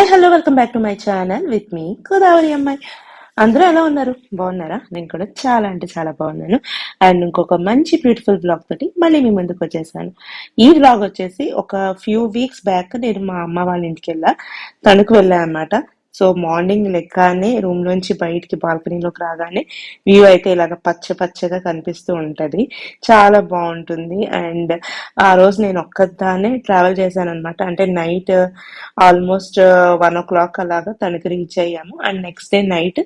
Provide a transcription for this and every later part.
Hi hello welcome back to my channel with me Godavari అమ్మాయి అందరూ ఎలా ఉన్నారు? బాగున్నారా? నేను కూడా చాలా అంటే చాలా బాగున్నాను. అండ్ ఇంకొక మంచి బ్యూటిఫుల్ బ్లాగ్ తోటి మళ్ళీ మీ ముందుకు వచ్చేసాను. ఈ బ్లాగ్ వచ్చేసి ఒక ఫ్యూ వీక్స్ బ్యాక్ నేను మా అమ్మ వాళ్ళ ఇంటికి వెళ్ళా. తణుకు వెళ్ళా అనమాట సో మార్నింగ్ లెక్కనే రూమ్ నుంచి బయటికి బాల్కనీలోకి రాగానే వ్యూ అయితే ఇలాగ పచ్చ పచ్చగా కనిపిస్తూ ఉంటది. చాలా బాగుంటుంది. అండ్ ఆ రోజు నేను ఒక్కదానే ట్రావెల్ చేశాను అనమాట అంటే night almost one o'clock అలాగా తనకి రీచ్ అయ్యాము. అండ్ నెక్స్ట్ డే నైట్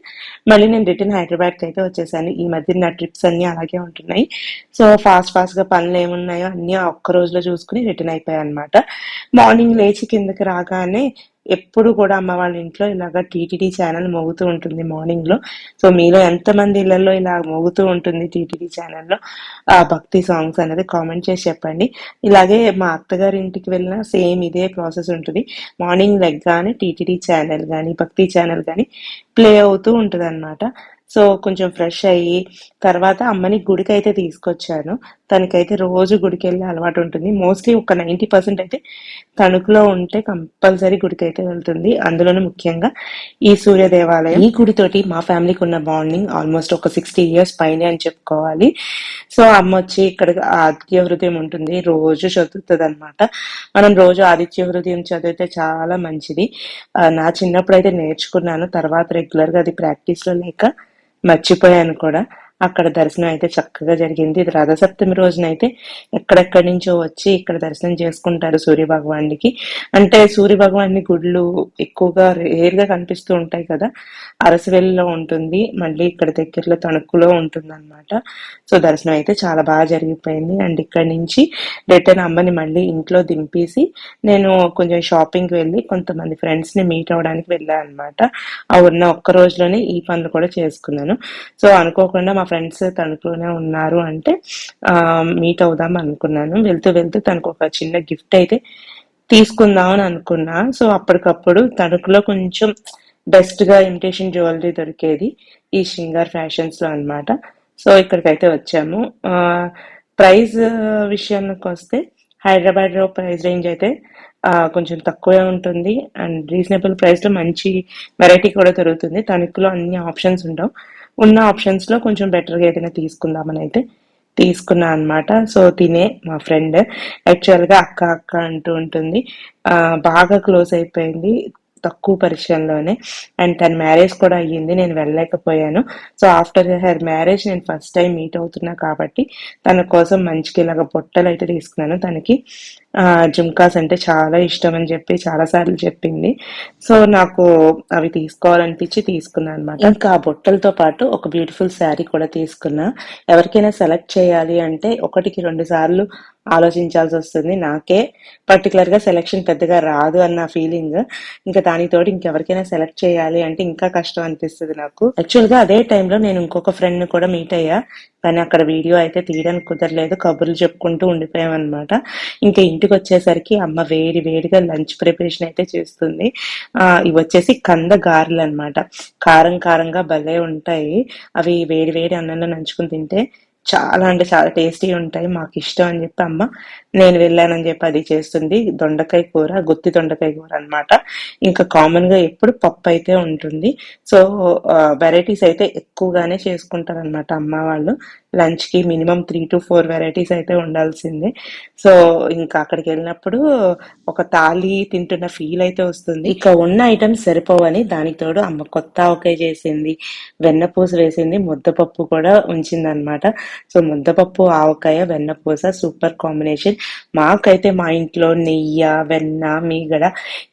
మళ్ళీ నేను రిటర్న్ హైదరాబాద్కి అయితే వచ్చేసాను. ఈ మధ్య నా ట్రిప్స్ అన్ని అలాగే ఉంటున్నాయి. సో ఫాస్ట్ ఫాస్ట్గా పనులు ఏమున్నాయో అన్ని ఒక్క రోజులో చూసుకుని రిటర్న్ అయిపోయాయి అనమాట మార్నింగ్ లేచి కిందకి రాగానే ఎప్పుడు కూడా అమ్మ వాళ్ళ ఇంట్లో ఇలాగ టీటీడీ ఛానల్ మోగుతూ ఉంటుంది మార్నింగ్లో. సో మీలో ఎంతమంది ఇళ్ళలో ఇలా మోగుతూ ఉంటుంది టీటీడీ ఛానల్లో ఆ భక్తి సాంగ్స్ అనేది కామెంట్ చేసి చెప్పండి. ఇలాగే మా అత్తగారి ఇంటికి వెళ్ళినా సేమ్ ఇదే ప్రాసెస్ ఉంటుంది. మార్నింగ్ లెగ్గానే టీటీడీ ఛానల్ కానీ భక్తి ఛానల్ కానీ ప్లే అవుతూ ఉంటుంది అనమాట సో కొంచెం ఫ్రెష్ అయ్యి తర్వాత అమ్మని గుడికి అయితే తీసుకొచ్చాను. తనకైతే రోజు గుడికి వెళ్ళే అలవాటు ఉంటుంది. మోస్ట్లీ ఒక నైంటీ పర్సెంట్ అయితే తణుకులో ఉంటే కంపల్సరీ గుడికి అయితే వెళ్తుంది. అందులోనూ ముఖ్యంగా ఈ సూర్య దేవాలయం. ఈ గుడితోటి మా ఫ్యామిలీకి ఉన్న బాండింగ్ ఆల్మోస్ట్ ఒక సిక్స్టీ ఇయర్స్ పైనే అని చెప్పుకోవాలి. సో అమ్మ వచ్చి ఇక్కడ ఆదిత్య హృదయం ఉంటుంది. రోజు చదువుతుంది అనమాట మనం రోజు ఆదిత్య హృదయం చదివితే చాలా మంచిది. నా చిన్నప్పుడు అయితే నేర్చుకున్నాను. తర్వాత రెగ్యులర్గా అది ప్రాక్టీస్లో లేక మర్చిపోయాను కూడా. అక్కడ దర్శనం అయితే చక్కగా జరిగింది. ఇది రథసప్తమి రోజునైతే ఎక్కడెక్కడి నుంచో వచ్చి ఇక్కడ దర్శనం చేసుకుంటారు సూర్య భగవానికి అంటే సూర్య భగవాన్ని గుళ్ళు ఎక్కువగా రేర్గా కనిపిస్తూ ఉంటాయి కదా అరసవెల్లిలో ఉంటుంది మళ్ళీ ఇక్కడ దగ్గరలో తణుకులో ఉంటుంది అనమాట సో దర్శనం అయితే చాలా బాగా జరిగిపోయింది. అండ్ ఇక్కడ నుంచి రిటర్న్ అమ్మని మళ్ళీ ఇంట్లో దింపేసి నేను కొంచెం షాపింగ్ వెళ్ళి కొంతమంది ఫ్రెండ్స్ని మీట్ అవ్వడానికి వెళ్ళాను అనమాట ఆ ఉన్న ఒక్క రోజులోనే ఈ పనులు కూడా చేసుకున్నాను. సో అనుకోకుండా మా ఫ్రెండ్స్ తణుకులోనే ఉన్నారు అంటే మీట్ అవుదాం అనుకున్నాను. వెళ్తూ వెళ్తూ తనకు ఒక చిన్న గిఫ్ట్ అయితే తీసుకుందాం అని అనుకున్నా. సో అప్పటికప్పుడు తణుకులో కొంచెం బెస్ట్గా ఇమిటేషన్ జ్యువెలరీ దొరికేది. ఈ శృంగార్ ఫ్యాషన్స్లో అన్నమాట. సో ఇక్కడికైతే వచ్చాము. ప్రైస్ విషయానికి వస్తే హైదరాబాద్లో ప్రైస్ రేంజ్ అయితే కొంచెం తక్కువే ఉంటుంది. అండ్ రీజనబుల్ ప్రైస్లో మంచి వెరైటీ కూడా దొరుకుతుంది. తణుకులో అన్ని ఆప్షన్స్ ఉండవు. ఉన్న ఆప్షన్స్లో కొంచెం బెటర్గా ఏదైనా తీసుకుందామని అయితే తీసుకున్నా అన్నమాట. సో తినే మా ఫ్రెండ్ యాక్చువల్గా అక్క అక్క అంటూ ఉంటుంది. బాగా క్లోజ్ అయిపోయింది తక్కువ పరిచయంలోనే. అండ్ తన మ్యారేజ్ కూడా అయ్యింది నేను వెళ్ళలేకపోయాను. సో ఆఫ్టర్ హెర్ మ్యారేజ్ నేను ఫస్ట్ టైం మీట్ అవుతున్నా కాబట్టి తన కోసం మంచిగా ఇలాగ బొట్టలు అయితే తీసుకున్నాను. తనకి జుమ్కాస్ అంటే చాలా ఇష్టం అని చెప్పి చాలా సార్లు చెప్పింది. సో నాకు అవి తీసుకోవాలనిపించి తీసుకున్నాను అనమాట ఇంకా ఆ బొట్టలతో పాటు ఒక బ్యూటిఫుల్ శారీ కూడా తీసుకున్నా. ఎవరికైనా సెలెక్ట్ చేయాలి అంటే ఒకటికి రెండు సార్లు ఆలోచించాల్సి వస్తుంది. నాకే పర్టికులర్గా సెలెక్షన్ పెద్దగా రాదు అన్న ఫీలింగ్. ఇంకా దానితోటి ఇంకెవరికైనా సెలెక్ట్ చేయాలి అంటే ఇంకా కష్టం అనిపిస్తుంది నాకు. యాక్చువల్గా అదే టైంలో నేను ఇంకొక ఫ్రెండ్ కూడా మీట్ అయ్యా. కానీ అక్కడ వీడియో అయితే తీయడానికి కుదరలేదు. కబుర్లు చెప్పుకుంటూ ఉండిపోయామన్నమాట. ఇంకా ఇంటికి వచ్చేసరికి అమ్మ వేడి వేడిగా లంచ్ ప్రిపరేషన్ అయితే చేస్తుంది. ఆ ఇవి వచ్చేసి కంద గారెలు అన్నమాట కారం కారంగా భలే ఉంటాయి. అవి వేడి వేడి అన్నంలో నంచుకుని తింటే చాలా అంటే చాలా టేస్టీ ఉంటాయి. మాకు ఇష్టం అని చెప్పి అమ్మ నేను వెళ్ళానని చెప్పి అది చేస్తుంది. దొండకాయ కూర గుత్తి దొండకాయ కూర అనమాట ఇంకా కామన్గా ఎప్పుడు పప్పు అయితే ఉంటుంది. సో వెరైటీస్ అయితే ఎక్కువగానే చేసుకుంటారు అనమాట అమ్మ వాళ్ళు. లంచ్కి minimum three to four varieties అయితే ఉండాల్సిందే. సో ఇంకా అక్కడికి వెళ్ళినప్పుడు ఒక తాళి తింటున్న ఫీల్ అయితే వస్తుంది. ఇక ఉన్న ఐటమ్స్ సరిపోవని దానికి తోడు అమ్మ కొత్త ఆవకాయ చేసింది వెన్నపూస వేసింది ముద్దపప్పు కూడా ఉంచింది అనమాట సో ముద్దపప్పు ఆవకాయ వెన్నపూస సూపర్ కాంబినేషన్. మాకైతే మా ఇంట్లో నెయ్యి వెన్న మీగడ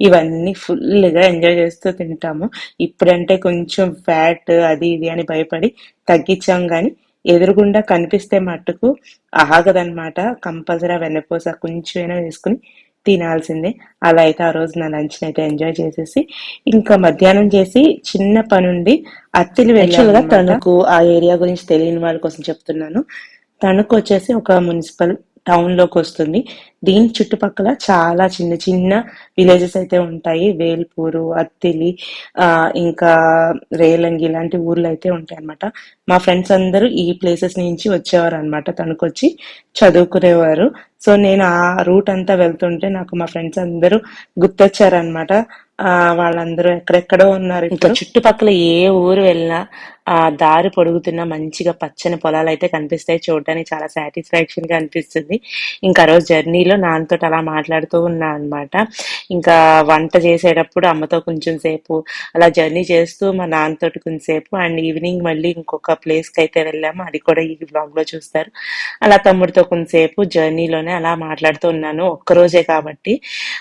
ఇవన్నీ ఫుల్గా ఎంజాయ్ చేస్తూ తింటాము. ఇప్పుడంటే కొంచెం ఫ్యాట్ అది ఇది అని భయపడి తగ్గించాం కానీ ఎదురుగుండా కనిపిస్తే మట్టుకు ఆగదనమాట కంపల్సరీ వెన్నపూస కొంచెమైనా వేసుకుని తినాల్సిందే. అలా అయితే ఆ రోజు నా లంచ్ అయితే ఎంజాయ్ చేసేసి ఇంకా మధ్యాహ్నం చేసి చిన్న పనుండి అత్తిలి వెళ్ళాను తణుకు ఆ ఏరియా గురించి తెలియని వాళ్ళ కోసం చెప్తున్నాను. తణుకు వచ్చేసి ఒక మున్సిపల్ టౌన్లోకి వస్తుంది దీని చుట్టుపక్కల చాలా చిన్న చిన్న విలేజెస్ అయితే ఉంటాయి. వేల్పూరు అత్తిలి ఆ, ఇంకా రేలంగి ఇలాంటి ఊర్లు అయితే ఉంటాయి అన్నమాట మా ఫ్రెండ్స్ అందరూ ఈ ప్లేసెస్ నుంచి వచ్చేవారు అనమాట తణుకొచ్చి చదువుకునేవారు. సో నేను ఆ రూట్ అంతా వెళ్తుంటే నాకు మా ఫ్రెండ్స్ అందరూ గుర్తొచ్చారనమాట ఆ వాళ్ళందరూ ఎక్కడెక్కడో ఉన్నారు ఇంకా చుట్టుపక్కల ఏ ఊరు వెళ్ళినా ఆ దారి పొడుగుతున్న మంచిగా పచ్చని పొలాలు అయితే కనిపిస్తాయి. చూడడానికి చాలా సాటిస్ఫాక్షన్గా అనిపిస్తుంది. ఇంకా ఆ రోజు జర్నీలో నాన్నతో అలా మాట్లాడుతూ ఉన్నా అనమాట ఇంకా వంట చేసేటప్పుడు అమ్మతో కొంచెం సేపు అలా జర్నీ చేస్తూ మా నాన్నతో కొంచెంసేపు అండ్ ఈవినింగ్ మళ్ళీ ఇంకొక ప్లేస్కి అయితే వెళ్ళాము. అది కూడా ఈ బ్లాగ్లో చూస్తారు. అలా తమ్ముడితో కొంచెంసేపు జర్నీలోనే అలా మాట్లాడుతూ ఉన్నాను. ఒక్క రోజే కాబట్టి.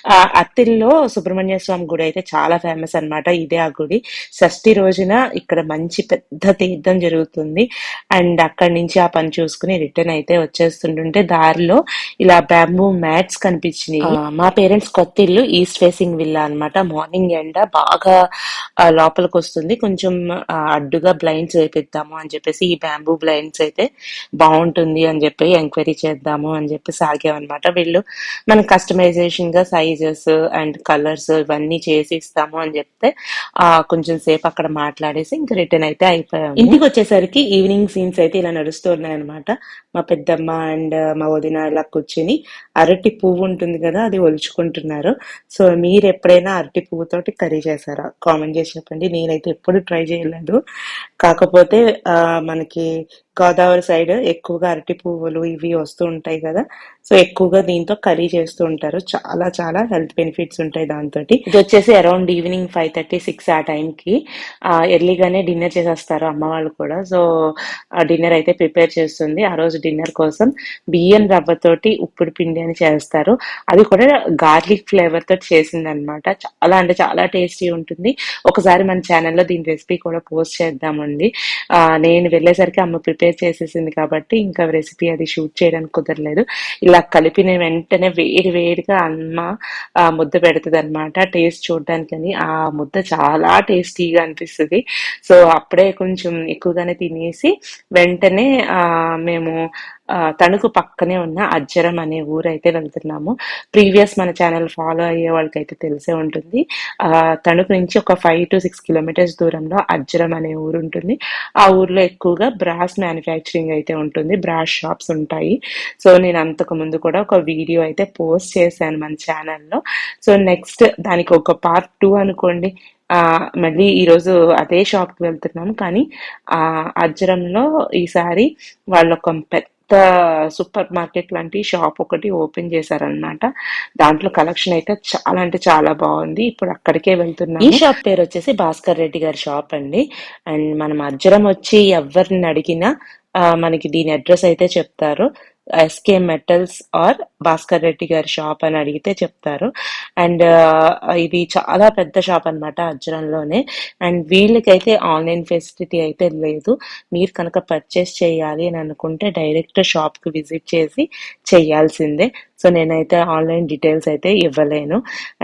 ఆ అత్తిల్లో సుబ్రహ్మణ్య స్వామి గుడి అయితే చాలా ఫేమస్ అన్నమాట. ఇదే ఆ గుడి. షష్ఠి రోజున ఇక్కడ మంచి పెద్ద తీర్థం జరుగుతుంది. అండ్ అక్కడి నుంచి ఆ పని చూసుకుని రిటర్న్ అయితే వచ్చేస్తుంటుంటే దారిలో ఇలా బ్యాంబూ మ్యాట్స్ కనిపించినాయి. మా పేరెంట్స్ కొత్త ఇల్లు ఈస్ట్ ఫేసింగ్ విల్లా అన్నమాట. మార్నింగ్ ఎండ బాగా లోపలికి వస్తుంది. కొంచెం అడ్డుగా బ్లైండ్స్ వేపిద్దాము అని చెప్పేసి ఈ బ్యాంబూ బ్లైండ్స్ అయితే బాగుంటుంది అని చెప్పి ఎంక్వైరీ చేద్దాము అని చెప్పి సాగామన్నమాట. వీళ్ళు మనం కస్టమైజేషన్గా సైజెస్ అండ్ కలర్స్ ఇవన్నీ చేసి ఇస్తాము అని చెప్తే ఆ కొంచెం సేపు అక్కడ మాట్లాడేసి ఇంకా రిటర్న్ అయితే అయిపోయాము. ఇంటికి వచ్చేసరికి ఈవినింగ్ సీన్స్ అయితే ఇలా నడుస్తూ ఉన్నాయన్నమాట. మా పెద్దమ్మ అండ్ మా వదిన ఇలా కూర్చుని అరటి పువ్వు ఉంటుంది కదా అది ఒలుచుకుంటున్నారు. సో మీరు ఎప్పుడైనా అరటి పువ్వుతోటి కర్రీ చేశారా? కామెంట్ చేసి చెప్పండి నేనైతే ఎప్పుడు ట్రై చేయలేదు. కాకపోతే ఆ, మనకి గోదావరి సైడ్ ఎక్కువగా అరటి పువ్వులు ఇవి వస్తూ ఉంటాయి కదా. సో ఎక్కువగా దీంతో కర్రీ చేస్తూ ఉంటారు. చాలా చాలా హెల్త్ బెనిఫిట్స్ ఉంటాయి దాంతో ఇది వచ్చేసి around evening five thirty six ఆ టైంకి. ఎర్లీగానే డిన్నర్ చేసేస్తారు అమ్మ వాళ్ళు కూడా. సో ఆ డిన్నర్ అయితే ప్రిపేర్ చేస్తుంది. ఆ రోజు డిన్నర్ కోసం బియ్యం రవ్వతోటి ఉప్పుడు పిండి అని చేస్తారు. అది కూడా గార్లిక్ ఫ్లేవర్ తోటి చేసింది అనమాట చాలా అంటే చాలా టేస్టీ ఉంటుంది. ఒకసారి మన ఛానల్లో దీని రెసిపీ కూడా పోస్ట్ చేద్దామండి. నేను వెళ్ళేసరికి అమ్మ ప్రిపేర్ చేసేసింది కాబట్టి ఇంకా రెసిపీ అది షూట్ చేయడానికి కుదరలేదు. ఇలా కలిపిన వెంటనే వేడి వేడిగా అమ్మ ముద్ద పెడుతుంది అనమాట టేస్ట్ చూడడానికని. ఆ ముద్ద చాలా టేస్టీగా అనిపిస్తుంది. సో అప్పుడే కొంచెం ఎక్కువగానే తినేసి వెంటనే మేము తణుకు పక్కనే ఉన్న అజ్జరం అనే ఊరు అయితే వెళ్తున్నాము. ప్రీవియస్ మన ఛానల్ ఫాలో అయ్యే వాళ్ళకైతే తెలిసే ఉంటుంది. తణుకు నుంచి ఒక ఫైవ్ టు సిక్స్ కిలోమీటర్స్ దూరంలో అజ్జరం అనే ఊరు ఉంటుంది. ఆ ఊర్లో ఎక్కువగా బ్రాస్ మ్యానుఫ్యాక్చరింగ్ అయితే ఉంటుంది. బ్రాస్ షాప్స్ ఉంటాయి. సో నేను అంతకు ముందు కూడా ఒక వీడియో అయితే పోస్ట్ చేశాను మన ఛానల్లో. సో నెక్స్ట్ దానికి ఒక పార్ట్ టూ అనుకోండి. మళ్ళీ ఈరోజు అదే షాప్కి వెళ్తున్నాము. కానీ అజ్జరంలో ఈసారి వాళ్ళు ఒక పెద్ద సూపర్ మార్కెట్ లాంటి షాప్ ఒకటి ఓపెన్ చేశారనమాట దాంట్లో కలెక్షన్ అయితే చాలా అంటే చాలా బాగుంది. ఇప్పుడు అక్కడికే వెళ్తున్నాం ఈ షాప్ పేరు వచ్చేసి భాస్కర్ రెడ్డి గారి షాప్ అండి. అండ్ మనం అజ్జరం వచ్చి ఎవరిని అడిగినా మనకి దీని అడ్రస్ అయితే చెప్తారు. SK metals R Bhaskar Reddy గారి షాప్ అని అడిగితే చెప్తారు. అండ్ uh, ఇది చాలా పెద్ద షాప్ అన్నమాట అజ్రంలోనే అండ్ వీళ్ళకైతే ఆన్లైన్ ఫెసిలిటీ అయితే లేదు. మీరు కనుక పర్చేస్ చేయాలి అని అనుకుంటే డైరెక్ట్ షాప్కి విజిట్ చేసి చేయాల్సిందే. సో నేనైతే ఆన్లైన్ డీటెయిల్స్ అయితే ఇవ్వలేను.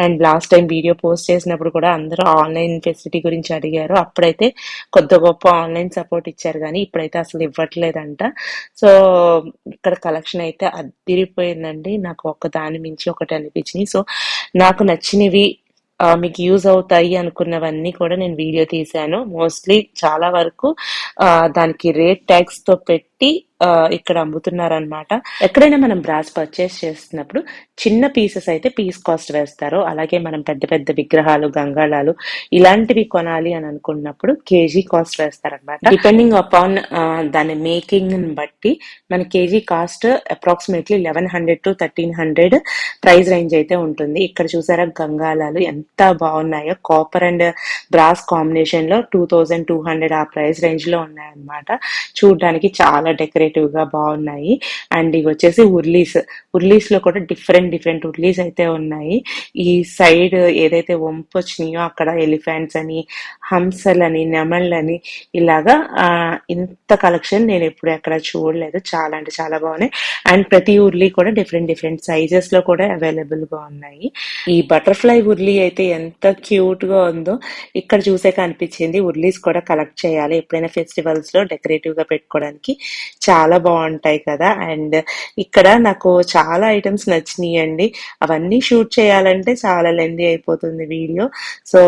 And last time video post చేసినప్పుడు కూడా అందరూ ఆన్లైన్ ఫెసిలిటీ గురించి అడిగారు. అప్పుడైతే కొద్ది గొప్ప ఆన్లైన్ సపోర్ట్ ఇచ్చారు కానీ ఇప్పుడైతే అసలు ఇవ్వట్లేదంట. సో ఇక్కడ కలెక్షన్ అయితే అదిరిపోయిందండి. నాకు ఒక దాని మించి ఒకటి అనిపించినాయి. సో నాకు నచ్చినవి మీకు యూజ్ అవుతాయి అనుకున్నవన్నీ కూడా నేను వీడియో తీశాను. మోస్ట్లీ చాలా వరకు దానికి రేట్ ట్యాక్స్తో పెట్టి ఇక్కడ అమ్ముతున్నారనమాట ఎక్కడైనా మనం బ్రాస్ పర్చేస్ చేస్తున్నప్పుడు చిన్న పీసెస్ అయితే పీస్ కాస్ట్ వేస్తారు. అలాగే మనం పెద్ద పెద్ద విగ్రహాలు గంగాళాలు ఇలాంటివి కొనాలి అని అనుకున్నప్పుడు కేజీ కాస్ట్ వేస్తారనమాట డిపెండింగ్ అపాన్ దాని మేకింగ్ బట్టి మన KG cost approximately eleven hundred to thirteen hundred price range అయితే ఉంటుంది. ఇక్కడ చూసారా గంగాళాలు ఎంత బాగున్నాయో. కాపర్ అండ్ బ్రాస్ కాంబినేషన్లో టూ థౌజండ్ టూ హండ్రెడ్ ఆ ప్రైస్ రేంజ్లో ఉన్నాయన్నమాట. చూడడానికి చాలా డెకరేటివ్గా బాగున్నాయి. అండ్ ఇవి వచ్చేసి ఉర్లీస్. ఉర్లీస్లో కూడా డిఫరెంట్ డిఫరెంట్ ఉర్లీస్ అయితే ఉన్నాయి. ఈ సైడ్ ఏదైతే వంపు వచ్చినాయో అక్కడ ఎలిఫెంట్స్ అని హంసలని నెమళ్ళని ఇలాగా ఇంత కలెక్షన్ నేను ఎప్పుడు ఎక్కడ చూడలేదు. చాలా అంటే చాలా బాగున్నాయి. అండ్ ప్రతి ఉర్లీ కూడా డిఫరెంట్ డిఫరెంట్ సైజెస్లో కూడా అవైలబుల్గా ఉన్నాయి. ఈ బటర్ఫ్లై ఉర్లీ అయితే ఎంత క్యూట్గా ఉందో ఇక్కడ చూసే కనిపించింది ఉర్లీస్ కూడా కలెక్ట్ చేయాలి ఎప్పుడైనా ఫెస్టివల్స్లో డెకరేటివ్గా పెట్టుకోవడానికి. చాలా బాగుంటాయి కదా. అండ్ ఇక్కడ నాకు చాలా ఐటమ్స్ నచ్చినాయండి. అవన్నీ షూట్ చేయాలంటే చాలా లెందీ అయిపోతుంది వీడియో. సో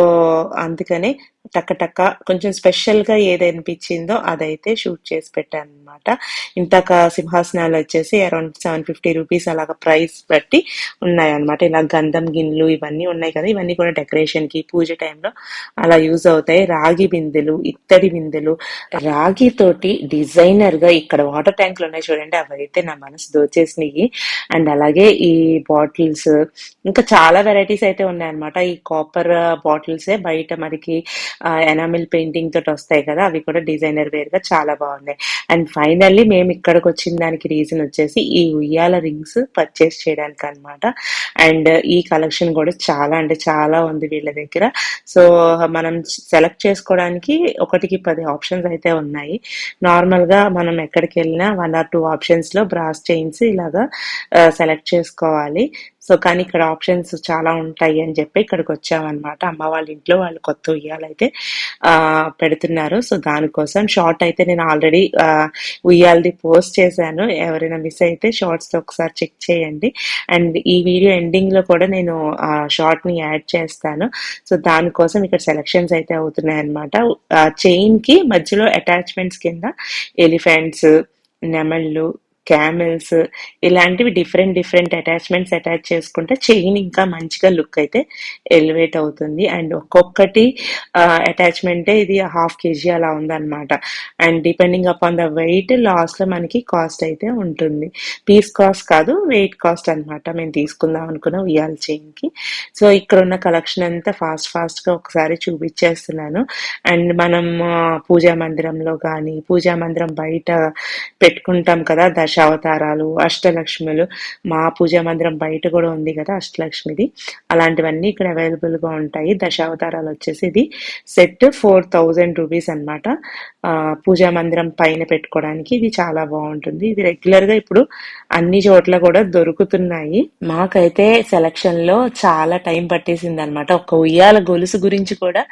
అందుకనే టక్కటక్క కొంచెం స్పెషల్గా ఏది అనిపించిందో అదైతే షూట్ చేసి పెట్టాను అనమాట ఇంతక సింహాసనాలు వచ్చేసి అరౌండ్ సెవెన్ ఫిఫ్టీ రూపీస్ అలాగా ప్రైస్ బట్టి ఉన్నాయన్నమాట. ఇలా గంధం గిన్నెలు ఇవన్నీ ఉన్నాయి కదా ఇవన్నీ కూడా డెకరేషన్కి పూజ టైంలో అలా యూజ్ అవుతాయి. రాగి బిందెలు ఇత్తడి బిందెలు రాగి తోటి డిజైనర్గా ఇక్కడ వాటర్ ట్యాంకులు ఉన్నాయి చూడండి అవైతే నా మనసు దోచేసినాయి అండ్ అలాగే ఈ బాటిల్స్ ఇంకా చాలా వెరైటీస్ అయితే ఉన్నాయన్నమాట. ఈ కాపర్ బాటిల్సే బయట మనకి ఎనామిల్ పెయింటింగ్ తోటి వస్తాయి కదా అవి కూడా డిజైనర్ వేర్గా చాలా బాగున్నాయి. అండ్ ఫైనల్లీ మేము ఇక్కడికి వచ్చిన దానికి రీజన్ వచ్చేసి ఈ ఉయ్యాల రింగ్స్ పర్చేస్ చేయడానికి అన్నమాట. అండ్ ఈ కలెక్షన్ కూడా చాలా అంటే చాలా ఉంది వీళ్ళ దగ్గర. సో మనం సెలెక్ట్ చేసుకోవడానికి ఒకటికి పది ఆప్షన్స్ అయితే ఉన్నాయి. నార్మల్గా మనం ఎక్కడికి వెళ్ళినా వన్ ఆర్ టూ ఆప్షన్స్లో బ్రాస్ చైన్స్ ఇలాగా సెలెక్ట్ చేసుకోవాలి. సో కానీ ఇక్కడ ఆప్షన్స్ చాలా ఉంటాయి అని చెప్పి ఇక్కడికి వచ్చామన్నమాట. అమ్మ వాళ్ళ ఇంట్లో వాళ్ళు కొత్త ఉయ్యాలైతే పెడుతున్నారు. సో దానికోసం షార్ట్ అయితే నేను ఆల్రెడీ ఉయ్యాలది పోస్ట్ చేశాను. ఎవరైనా మిస్ అయితే షార్ట్స్లో ఒకసారి చెక్ చేయండి. అండ్ ఈ వీడియో ఎండింగ్లో కూడా నేను ఆ యాడ్ చేస్తాను. సో దానికోసం ఇక్కడ సెలక్షన్స్ అయితే అవుతున్నాయి అనమాట చైన్కి మధ్యలో అటాచ్మెంట్స్ కింద ఎలిఫెంట్స్ నెమళ్ళు క్యామెల్స్ ఇలాంటివి డిఫరెంట్ డిఫరెంట్ అటాచ్మెంట్స్ అటాచ్ చేసుకుంటే చైన్ ఇంకా మంచిగా లుక్ అయితే ఎలివేట్ అవుతుంది. అండ్ ఒక్కొక్కటి అటాచ్మెంటే ఇది హాఫ్ కేజీ అలా ఉందన్నమాట. And depending upon the weight లాస్ట్లో మనకి కాస్ట్ అయితే ఉంటుంది. పీస్ కాస్ట్ కాదు వెయిట్ కాస్ట్ అన్నమాట. మేము తీసుకుందాం అనుకున్న ఉయ్యాల చైన్కి సో ఇక్కడ ఉన్న కలెక్షన్ అంతా ఫాస్ట్ ఫాస్ట్గా ఒకసారి చూపించేస్తున్నాను. అండ్ మనం పూజా మందిరంలో కానీ పూజా మందిరం బయట పెట్టుకుంటాం కదా దశావతారాలు అష్టలక్ష్ములు మా పూజా మందిరం బయట కూడా ఉంది కదా అష్టలక్ష్మిది. అలాంటివన్నీ ఇక్కడ అవైలబుల్గా ఉంటాయి. దశావతారాలు వచ్చేసి ఇది సెట్ ఫోర్ థౌజండ్ రూపీస్ అనమాట పూజా మందిరం పైన పెట్టుకోవడానికి ఇది చాలా బాగుంటుంది. ఇది రెగ్యులర్గా ఇప్పుడు అన్ని చోట్ల కూడా దొరుకుతున్నాయి. మాకైతే సెలక్షన్లో చాలా టైం పట్టేసింది అనమాట ఒక ఉయ్యాల గొలుసు గురించి కూడా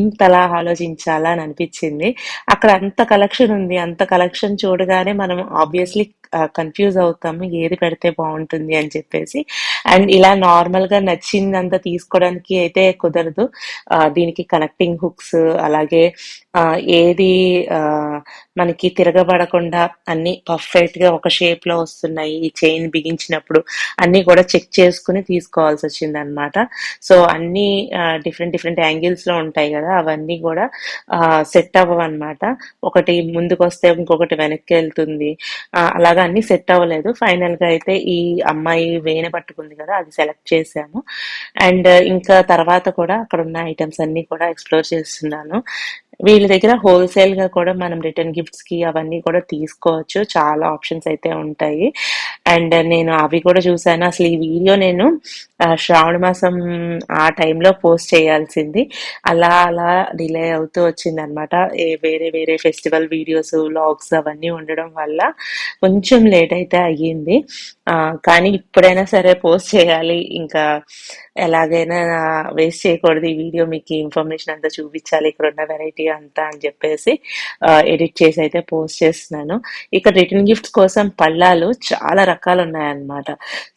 ఇంతలా ఆలోచించాలా అని అనిపించింది. అక్కడ అంత కలెక్షన్ ఉంది. అంత కలెక్షన్ చూడగానే మనం ఆబ్వియస్లీ కన్ఫ్యూజ్ అవుతాము ఏది పెడితే బాగుంటుంది అని చెప్పేసి. అండ్ ఇలా నార్మల్గా నచ్చిందంతా తీసుకోవడానికి అయితే కుదరదు. దీనికి కనెక్టింగ్ హుక్స్ అలాగే ఆ, ఏది మనకి తిరగబడకుండా అన్ని పర్ఫెక్ట్గా ఒక షేప్లో వస్తున్నాయి ఈ చైన్ బిగించినప్పుడు అన్ని కూడా చెక్ చేసుకుని తీసుకోవాల్సి వచ్చింది అనమాట సో అన్ని డిఫరెంట్ డిఫరెంట్ యాంగిల్స్లో ఉంటాయి కదా అవన్నీ కూడా సెట్ అవ్వవు అనమాట ఒకటి ముందుకు వస్తే ఇంకొకటి వెనక్కి వెళ్తుంది. అలాగ అలాగా అన్ని సెట్ అవ్వలేదు. ఫైనల్గా అయితే ఈ అమ్మాయి వేణ పట్టుకుంది కదా అది సెలెక్ట్ చేశాము అండ్ ఇంకా తర్వాత కూడా అక్కడ ఉన్న ఐటమ్స్ అన్ని కూడా ఎక్స్ప్లోర్ చేస్తున్నాను. వీళ్ళ దగ్గర హోల్సేల్గా కూడా మనం రిటర్న్ గిఫ్ట్స్కి అవన్నీ కూడా తీసుకోవచ్చు. చాలా ఆప్షన్స్ అయితే ఉంటాయి. అండ్ నేను అవి కూడా చూసాను అసలు ఈ వీడియో నేను శ్రావణ మాసం ఆ టైంలో పోస్ట్ చేయాల్సింది. అలా అలా డిలే అవుతూ వచ్చింది అనమాట వేరే వేరే ఫెస్టివల్ వీడియోస్ వ్లాగ్స్ అవన్నీ ఉండడం వల్ల కొంచెం లేట్ అయితే అయ్యింది. కానీ ఇప్పుడైనా సరే పోస్ట్ చేయాలి. ఇంకా ఎలాగైనా వేస్ట్ చేయకూడదు ఈ వీడియో. మీకు ఇన్ఫర్మేషన్ అంతా చూపించాలి. ఇక్కడ ఉన్న వెరైటీ అంతా అని చెప్పేసి ఎడిట్ చేసి అయితే పోస్ట్ చేస్తున్నాను. ఇక్కడ రిటర్న్ గిఫ్ట్స్ కోసం పళ్ళాలు చాలా రకాలు ఉన్నాయన్నమాట.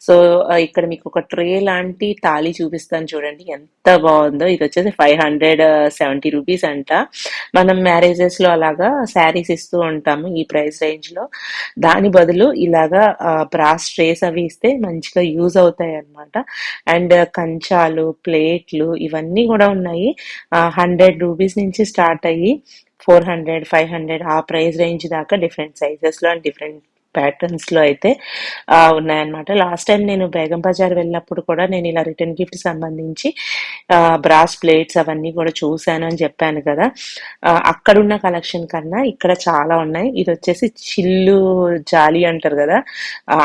సో ఇక్కడ మీకు ఒక ట్రే లాంటి తాళి చూపిస్తాను చూడండి. ఎంత బాగుందో. ఇది వచ్చేసి ఫైవ్ హండ్రెడ్ సెవెంటీ రూపీస్ అంట. మనం మ్యారేజెస్లో అలాగా శారీస్ ఇస్తూ ఉంటాము ఈ ప్రైస్ రేంజ్లో. దాని బదులు ఇలాగా బ్రాస్ ట్రేస్ అవి ఇస్తే మంచిగా యూజ్ అవుతాయి అనమాట అండ్ కంచాలు ప్లేట్లు ఇవన్నీ కూడా ఉన్నాయి. హండ్రెడ్ రూపీస్ నుంచి స్టార్ట్ అయ్యి ఫోర్ హండ్రెడ్ ఫైవ్ హండ్రెడ్ ఆ ప్రైస్ రేంజ్ దాకా డిఫరెంట్ సైజెస్లో అండ్ డిఫరెంట్ ప్యాటర్న్స్లో అయితే ఉన్నాయన్నమాట. లాస్ట్ టైం నేను బేగం బజార్ వెళ్ళినప్పుడు కూడా నేను ఇలా రిటర్న్ గిఫ్ట్ సంబంధించి బ్రాస్ ప్లేట్స్ అవన్నీ కూడా చూశాను అని చెప్పాను కదా. అక్కడున్న కలెక్షన్ కన్నా ఇక్కడ చాలా ఉన్నాయి. ఇది వచ్చేసి చిల్లు జాలి అంటారు కదా.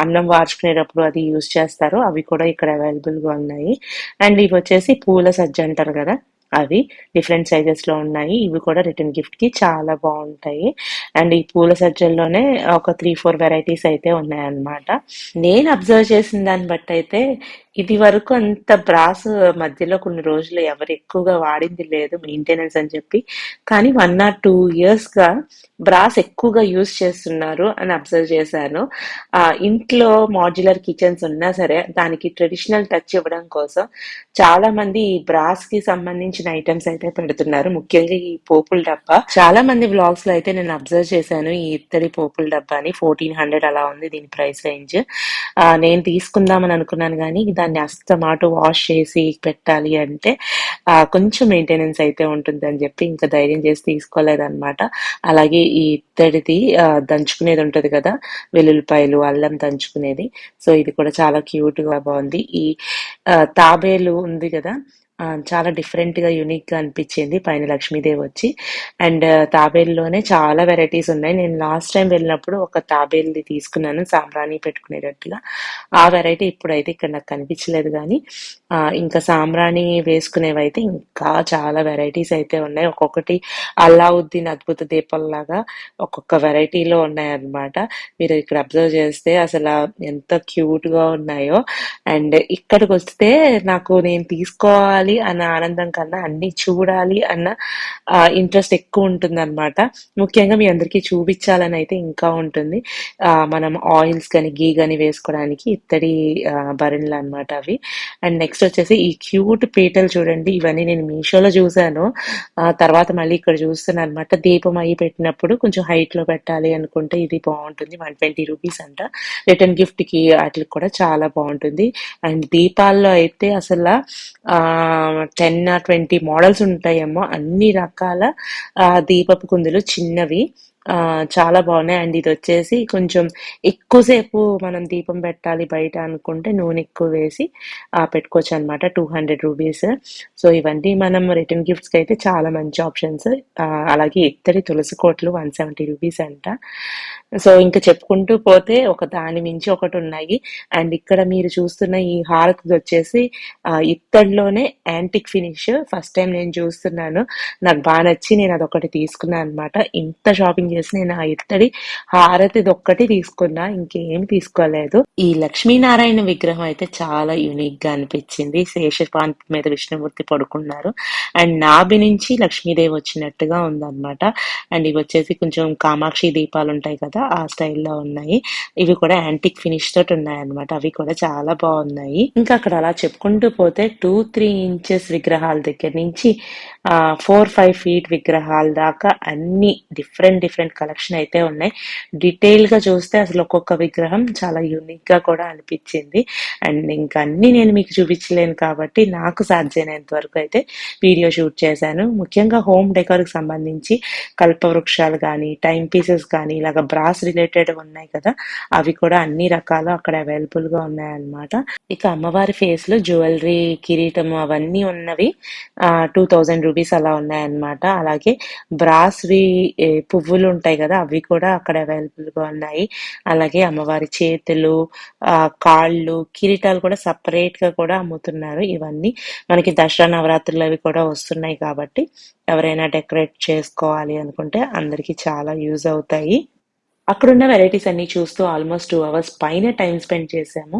అన్నం వార్చుకునేటప్పుడు అది యూజ్ చేస్తారు. అవి కూడా ఇక్కడ అవైలబుల్గా ఉన్నాయి. అండ్ ఇవి వచ్చేసి పూల సజ్జ అంటారు కదా. అవి డిఫరెంట్ సైజెస్లో ఉన్నాయి. ఇవి కూడా రిటర్న్ గిఫ్ట్కి చాలా బాగుంటాయి. అండ్ ఈ పూల సజ్జల్లోనే ఒక త్రీ ఫోర్ వెరైటీస్ అయితే ఉన్నాయన్నమాట. నేను అబ్జర్వ్ చేసిన దాన్ని బట్టి అయితే ఇది వరకు అంత బ్రాస్ మధ్యలో కొన్ని రోజులు ఎవరు ఎక్కువగా వాడింది లేదు మెయింటెనెన్స్ అని చెప్పి. కానీ వన్ ఆర్ టూ ఇయర్స్గా బ్రాస్ ఎక్కువగా యూజ్ చేస్తున్నారు అని అబ్జర్వ్ చేశాను. ఆ, ఇంట్లో మాడ్యులర్ కిచెన్స్ ఉన్నా సరే దానికి ట్రెడిషనల్ టచ్ ఇవ్వడం కోసం చాలా మంది ఈ బ్రాస్కి సంబంధించిన ఐటమ్స్ అయితే పెడుతున్నారు. ముఖ్యంగా ఈ పోపుల డబ్బా. చాలా మంది వ్లాగ్స్లో అయితే నేను అబ్జర్వ్ చేశాను ఈ ఇత్తడి పోపుల డబ్బాని ఫోర్టీన్ హండ్రెడ్ అలా ఉంది దీని ప్రైస్ రేంజ్. నేను తీసుకుందామని అనుకున్నాను కానీ దాని దాన్ని అస్తమాటు వాష్ చేసి పెట్టాలి అంటే ఆ, కొంచెం మెయింటెనెన్స్ అయితే ఉంటుంది అని చెప్పి ఇంకా ధైర్యం చేసి తీసుకోలేదన్నమాట. అలాగే ఈ ఇత్తడిది దంచుకునేది ఉంటది కదా వెల్లుల్లిపాయలు అల్లం దంచుకునేది. సో ఇది కూడా చాలా క్యూట్గా బాగుంది. ఈ తాబేలు ఉంది కదా చాలా డిఫరెంట్గా యూనిక్గా యూనిక్ అనిపించింది. పైన లక్ష్మీదేవి వచ్చి. అండ్ తాబేల్లోనే చాలా వెరైటీస్ ఉన్నాయి. నేను లాస్ట్ టైం వెళ్ళినప్పుడు ఒక తాబేలుది తీసుకున్నాను సాంబ్రాణి పెట్టుకునేటట్టుగా. ఆ వెరైటీ ఇప్పుడైతే ఇక్కడ నాకు కనిపించలేదు కానీ ఇంకా సాంబ్రాణి వేసుకునేవి అయితే ఇంకా చాలా వెరైటీస్ అయితే ఉన్నాయి. ఒక్కొక్కటి అల్లావుద్దీన్ అద్భుత దీపంలాగా ఒక్కొక్క వెరైటీలో ఉన్నాయి అన్నమాట మీరు ఇక్కడ అబ్జర్వ్ చేస్తే అసలు ఎంత క్యూట్గా ఉన్నాయో. అండ్ ఇక్కడికి వస్తే నాకు నేను తీసుకోవాలి అన్న ఆనందం కన్నా అన్ని చూడాలి అన్న ఇంట్రెస్ట్ ఎక్కువ ఉంటుంది అనమాట ముఖ్యంగా మీ అందరికీ చూపించాలని అయితే ఇంకా ఉంటుంది. ఆ, మనం ఆయిల్స్ కానీ గీ కానీ వేసుకోవడానికి ఇత్తడి బరిన్లు అనమాట అవి. అండ్ నెక్స్ట్ వచ్చేసి ఈ క్యూట్ పీటలు చూడండి. ఇవన్నీ నేను మీషోలో చూసాను తర్వాత మళ్ళీ ఇక్కడ చూస్తున్నాను అనమాట దీపం అయ్యి పెట్టినప్పుడు కొంచెం హైట్లో పెట్టాలి అనుకుంటే ఇది బాగుంటుంది. వన్ ట్వంటీ రూపీస్ అంట. రిటర్న్ గిఫ్ట్కి వాటికి కూడా చాలా బాగుంటుంది. అండ్ దీపాల్లో అయితే అసలు ఆ టెన్ ట్వంటీ మోడల్స్ ఉంటాయేమో అన్ని రకాల ఆ, దీపపు కుందులు చిన్నవి. చాలా బాగున్నాయి. అండ్ ఇది వచ్చేసి కొంచెం ఎక్కువసేపు మనం దీపం పెట్టాలి బయట అనుకుంటే నూనె ఎక్కువ వేసి పెట్టుకోవచ్చు అనమాట టూ హండ్రెడ్ రూపీస్. సో ఇవన్నీ మనం రిటర్న్ గిఫ్ట్స్కి అయితే చాలా మంచి ఆప్షన్స్. అలాగే ఇత్తడి తులసి కోట్లు వన్ సెవెంటీ రూపీస్ అంట. సో ఇంకా చెప్పుకుంటూ పోతే ఒక దాని మించి ఒకటి ఉన్నాయి. అండ్ ఇక్కడ మీరు చూస్తున్న ఈ హారతి వచ్చేసి ఇత్తడిలోనే యాంటిక్ ఫినిష్. ఫస్ట్ టైం నేను చూస్తున్నాను. నాకు బాగా నచ్చి నేను అదొకటి తీసుకున్నాను అనమాట ఇంత షాపింగ్ చేసి నేను ఆ ఇత్తడి హారతిది ఒక్కటి తీసుకున్నా ఇంకేం తీసుకోలేదు. ఈ లక్ష్మీనారాయణ విగ్రహం అయితే చాలా యూనిక్గా అనిపించింది. శేషపాన్ మీద విష్ణుమూర్తి పడుకున్నారు. అండ్ నాభి నుంచి లక్ష్మీదేవి వచ్చినట్టుగా ఉందన్నమాట. అండ్ ఇవి వచ్చేసి కొంచెం కామాక్షి దీపాలు ఉంటాయి కదా ఆ స్టైల్లో ఉన్నాయి. ఇవి కూడా యాంటిక్ ఫినిష్ తోటి ఉన్నాయి అనమాట అవి కూడా చాలా బాగున్నాయి. ఇంకా అక్కడ అలా చెప్పుకుంటూ పోతే టూ త్రీ ఇంచెస్ విగ్రహాల దగ్గర నుంచి ఫోర్ ఫైవ్ ఫీట్ విగ్రహాల దాకా అన్ని డిఫరెంట్ డిఫరెంట్ కలెక్షన్ అయితే ఉన్నాయి. డీటెయిల్గా చూస్తే అసలు ఒక్కొక్క విగ్రహం చాలా యూనిక్గా కూడా అనిపించింది. అండ్ ఇంకా అన్ని నేను మీకు చూపించలేను కాబట్టి నాకు సాధ్యమైనంత వరకు అయితే వీడియో షూట్ చేశాను. ముఖ్యంగా హోమ్ డెకోర్కి సంబంధించి కల్పవృక్షాలు కానీ టైం పీసెస్ కానీ ఇలాగ బ్రాస్ రిలేటెడ్ ఉన్నాయి కదా అవి కూడా అన్ని రకాలు అక్కడ అవైలబుల్గా ఉన్నాయన్నమాట. ఇక అమ్మవారి ఫేస్లో జ్యువెలరీ కిరీటం అవన్నీ ఉన్నవి టూ థౌజండ్ రూపీస్ అలా ఉన్నాయన్నమాట. అలాగే బ్రాస్వి పువ్వులు ఉంటాయి కదా అవి కూడా అక్కడ అవైలబుల్గా ఉన్నాయి. అలాగే అమ్మవారి చేతులు ఆ కాళ్ళు కిరీటాలు కూడా సపరేట్గా కూడా అమ్ముతున్నారు ఇవన్నీ. మనకి దసరా నవరాత్రులు అవి కూడా వస్తున్నాయి కాబట్టి ఎవరైనా డెకరేట్ చేసుకోవాలి అనుకుంటే అందరికి చాలా యూజ్ అవుతాయి. అక్కడున్న వెరైటీస్ అన్ని చూస్తూ ఆల్మోస్ట్ టూ అవర్స్ పైన టైం స్పెండ్ చేసాము.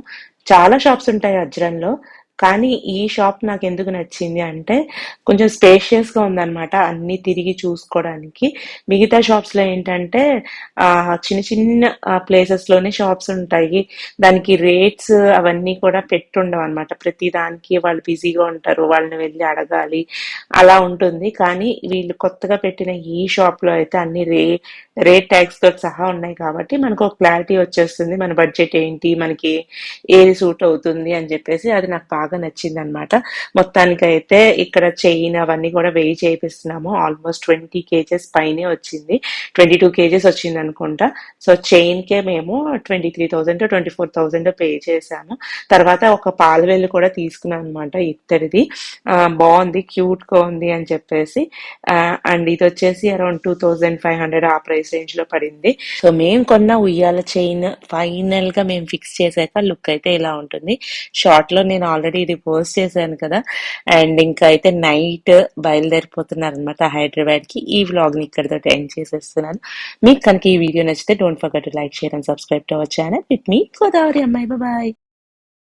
చాలా షాప్స్ ఉంటాయి అజ్రన్లో కానీ ఈ షాప్ నాకు ఎందుకు నచ్చింది అంటే కొంచెం స్పేషియస్గా ఉందన్నమాట అన్ని తిరిగి చూసుకోవడానికి. మిగతా షాప్స్లో ఏంటంటే ఆ చిన్న చిన్న ప్లేసెస్లోనే షాప్స్ ఉంటాయి. దానికి రేట్స్ అవన్నీ కూడా పెట్టుండవు అనమాట ప్రతి దానికి వాళ్ళు బిజీగా ఉంటారు వాళ్ళని వెళ్ళి అడగాలి అలా ఉంటుంది. కానీ వీళ్ళు కొత్తగా పెట్టిన ఈ షాప్లో అయితే అన్ని రే రేట్ ట్యాక్స్తో సహా ఉన్నాయి కాబట్టి మనకు ఒక క్లారిటీ వచ్చేస్తుంది. మన బడ్జెట్ ఏంటి? మనకి ఏది సూట్ అవుతుంది అని చెప్పేసి అది నాకు బాగా నచ్చింది అనమాట మొత్తానికి అయితే ఇక్కడ చైన్ అవన్నీ కూడా వెయ్యి చేపిస్తున్నాము. ఆల్మోస్ట్ ట్వంటీ కేజెస్ పైనే వచ్చింది. ట్వంటీ టూ కేజెస్ వచ్చింది అనుకుంటా సో చైన్కే మేము twenty three thousand twenty four thousand pay చేసాము తర్వాత ఒక పాలవేలు కూడా తీసుకున్నాను అనమాట ఇత్తడిది. బాగుంది క్యూట్గా ఉంది అని చెప్పేసి. అండ్ ఇది వచ్చేసి around two thousand five hundred ఆ ప్రైస్ రేంజ్లో పడింది. సో మేము కొన్న ఉయ్యాల చైన్ ఫైనల్గా మేము ఫిక్స్ చేశాక లుక్ అయితే ఇలా ఉంటుంది? షార్ట్లో నేను ఆల్రెడీ ఇది పోస్ట్ చేశాను కదా. అండ్ ఇంకా అయితే నైట్ బయలుదేరిపోతున్నారు అనమాట హైదరాబాద్కి ఈ వ్లాగ్ని ఇక్కడితో ఎండ్ చేసేస్తున్నాను. మీకు కనుక ఈ వీడియో నచ్చితే don't forget to like share and subscribe to our channel with me Godavari అమ్మాయి బాయ్